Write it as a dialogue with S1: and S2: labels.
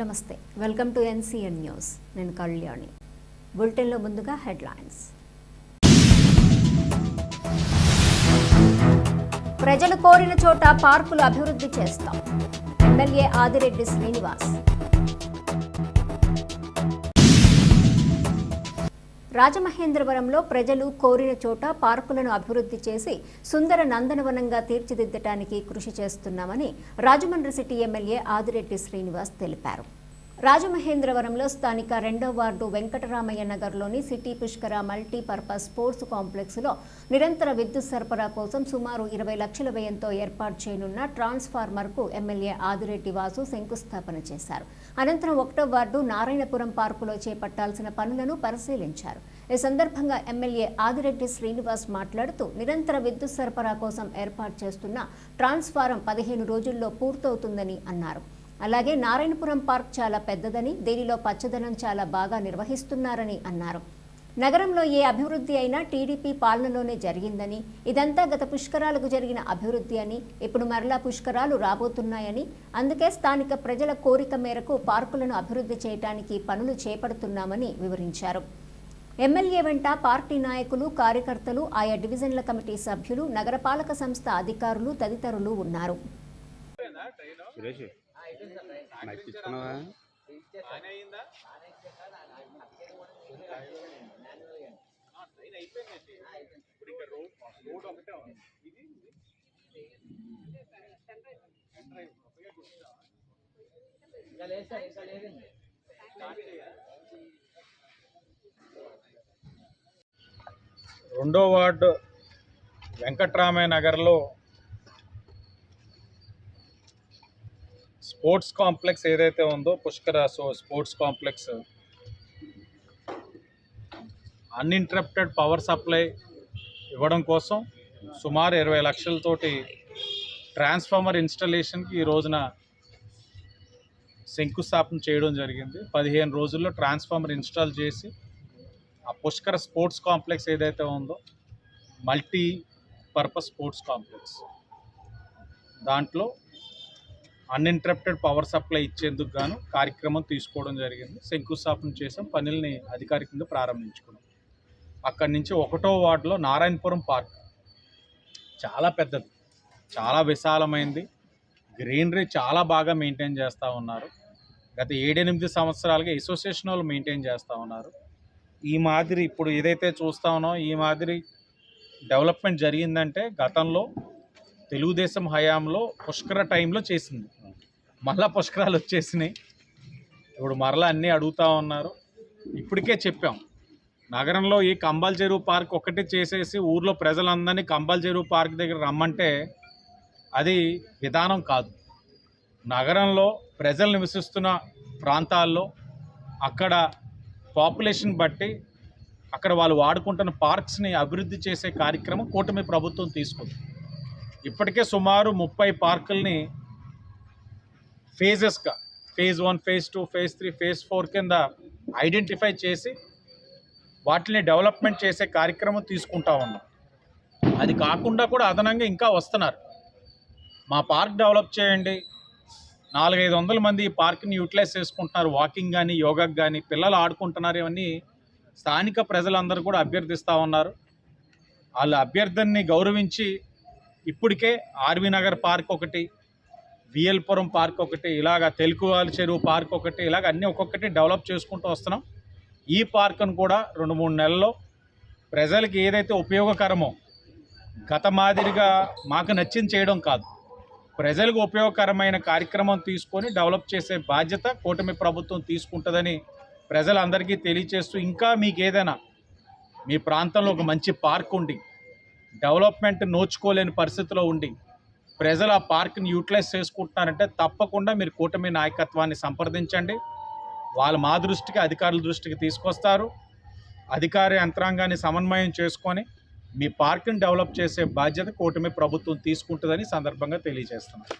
S1: నమస్తే welcome to NCN news. నేను కళ్యాణి. బులెటిన్లో ముందుగా హెడ్లైన్స్. ప్రజలు కోరిన చోట పార్కులు అభివృద్ధి చేస్తాం. ఎమ్మెల్యే ఆదిరెడ్డి శ్రీనివాస్. రాజమహేంద్రవరంలో ప్రజలు కోరిన చోట పార్కులను అభివృద్ధి చేసి సుందర నందనవనంగా తీర్చిదిద్దటానికి కృషి చేస్తున్నామని రాజమండ్రి సిటీ ఎమ్మెల్యే ఆదిరెడ్డి శ్రీనివాస్ తెలిపారు. రాజమహేంద్రవరంలో స్థానిక రెండో వార్డు వెంకటరామయ్య నగర్లోని సిటీ పుష్కర మల్టీపర్పస్ స్పోర్ట్స్ కాంప్లెక్స్లో నిరంతర విద్యుత్ సరఫరా కోసం సుమారు ఇరవై లక్షల వ్యయంతో ఏర్పాటు చేయనున్న ట్రాన్స్ఫార్మర్కు ఎమ్మెల్యే ఆదిరెడ్డి వాసు శంకుస్థాపన చేశారు. అనంతరం ఒకటో వార్డు నారాయణపురం పార్కులో చేపట్టాల్సిన పనులను పరిశీలించారు. ఈ సందర్భంగా ఎమ్మెల్యే ఆదిరెడ్డి శ్రీనివాస్ మాట్లాడుతూ నిరంతర విద్యుత్ సరఫరా కోసం ఏర్పాటు చేస్తున్న ట్రాన్స్ఫారం పదిహేను రోజుల్లో పూర్తవుతుందని అన్నారు. అలాగే నారాయణపురం పార్క్ చాలా పెద్దదని దీనిలో పచ్చదనం చాలా బాగా నిర్వహిస్తున్నారని అన్నారు. నగరంలో ఏ అభివృద్ధి అయినా టీడీపీ పాలనలోనే జరిగిందని ఇదంతా గత పుష్కరాలకు జరిగిన అభివృద్ధి అని ఇప్పుడు మరలా పుష్కరాలు రాబోతున్నాయని అందుకే స్థానిక ప్రజల కోరిక మేరకు పార్కులను అభివృద్ధి చేయడానికి పనులు చేపడుతున్నామని వివరించారు. ఎమ్మెల్యే వెంట పార్టీ నాయకులు కార్యకర్తలు ఆయా డివిజన్ల కమిటీ సభ్యులు నగరపాలక సంస్థ అధికారులు తదితరులు ఉన్నారు.
S2: రెండో వార్డు వెంకట్రామయ్య నగర్లో స్పోర్ట్స్ కాంప్లెక్స్ ఏదైతే ఉందో పుష్కర so sports complex. Uninterrupted power supply ఇవ్వడం కోసం సుమారు ఇరవై లక్షలతోటి ట్రాన్స్ఫార్మర్ ఇన్స్టలేషన్కి ఈ రోజున శంకుస్థాపన చేయడం జరిగింది. పదిహేను రోజుల్లో ట్రాన్స్ఫార్మర్ ఇన్స్టాల్ చేసి ఆ పుష్కర స్పోర్ట్స్ కాంప్లెక్స్ ఏదైతే ఉందో మల్టీ పర్పస్ స్పోర్ట్స్ కాంప్లెక్స్. దాంట్లో అన్ఇంటరప్టెడ్ పవర్ సప్లై ఇచ్చేందుకు గాను కార్యక్రమం తీసుకోవడం జరిగింది. శంకుస్థాపన చేసాం పనుల్ని అధికారికంగా ప్రారంభించుకున్నాం. అక్కడి నుంచి ఒకటో వార్డులో నారాయణపురం పార్క్. చాలా పెద్దది. చాలా విశాలమైంది. గ్రీనరీ చాలా బాగా మెయింటైన్ చేస్తూ ఉన్నారు. గత ఏడెనిమిది సంవత్సరాలుగా అసోసియేషన్ వాళ్ళు మెయింటైన్ చేస్తూ ఉన్నారు. ఈ మాదిరి ఇప్పుడు ఏదైతే చూస్తా ఉన్నాం ఈ మాదిరి డెవలప్మెంట్ జరిగిందంటే గతంలో తెలుగుదేశం హయాంలో పుష్కర టైంలో చేసింది. మళ్ళా పుష్కరాలు వచ్చేసినాయి. ఇప్పుడు మరలా అన్నీ అడుగుతూ ఉన్నారు. ఇప్పటికే చెప్పాం. నగరంలో ఈ కంబాల్ చెరువు పార్క్ ఒకటి చేసేసి ఊర్లో ప్రజలందరినీ కంబాల్ చెరువు పార్క్ దగ్గర రమ్మంటే అది విధానం కాదు. నగరంలో ప్రజలు నివసిస్తున్న ప్రాంతాల్లో అక్కడ పాపులేషన్ బట్టి అక్కడ వాళ్ళు వాడుకుంటున్న పార్క్స్ని అభివృద్ధి చేసే కార్యక్రమం కూటమి ప్రభుత్వం తీసుకుంది. ఇప్పటికే సుమారు ముప్పై పార్కుల్ని ఫేజెస్గా phase one phase two phase three phase four కింద ఐడెంటిఫై చేసి వాటిని డెవలప్మెంట్ చేసే కార్యక్రమం తీసుకుంటా ఉన్నాం. అది కాకుండా కూడా అదనంగా ఇంకా వస్తున్నారు. మా పార్క్ డెవలప్ చేయండి. నాలుగైదు వందల మంది ఈ పార్క్ని యూటిలైజ్ చేసుకుంటున్నారు. వాకింగ్ కానీ యోగాకి కానీ పిల్లలు ఆడుకుంటున్నారు ఇవన్నీ స్థానిక ప్రజలందరూ కూడా అభ్యర్థిస్తూ ఉన్నారు. వాళ్ళ అభ్యర్థనని గౌరవించి ఇప్పటికే ఆర్వి నగర్ పార్క్ ఒకటి వియల్పురం పార్క్ ఒకటి ఇలాగ తెలుగువాల చెరువు పార్క్ ఒకటి ఇలాగ అన్నీ ఒక్కొక్కటి డెవలప్ చేసుకుంటూ వస్తున్నాం. ఈ పార్కును కూడా రెండు మూడు నెలల్లో ప్రజలకి ఏదైతే ఉపయోగకరమో గత మాదిరిగా మాకు నచ్చింది చేయడం కాదు. ప్రజలకు ఉపయోగకరమైన కార్యక్రమం తీసుకొని డెవలప్ చేసే బాధ్యత కూటమి ప్రభుత్వం తీసుకుంటుందని ప్రజలందరికీ తెలియచేస్తూ ఇంకా మీకు ఏదైనా మీ ప్రాంతంలో ఒక మంచి పార్క్ ఉండి డెవలప్మెంట్ నోచుకోలేని పరిస్థితిలో ఉండి ప్రజలు ఆ పార్క్ని యూటిలైజ్ చేసుకుంటున్నారంటే తప్పకుండా మీరు కూటమి నాయకత్వాన్ని సంప్రదించండి. వాళ్ళు మా దృష్టికి అధికారుల దృష్టికి తీసుకొస్తారు. అధికార యంత్రాంగాన్ని సమన్వయం చేసుకొని మీ పార్క్ని డెవలప్ చేసే బాధ్యత కూటమి ప్రభుత్వం తీసుకుంటుందని సందర్భంగా తెలియజేస్తున్నాను.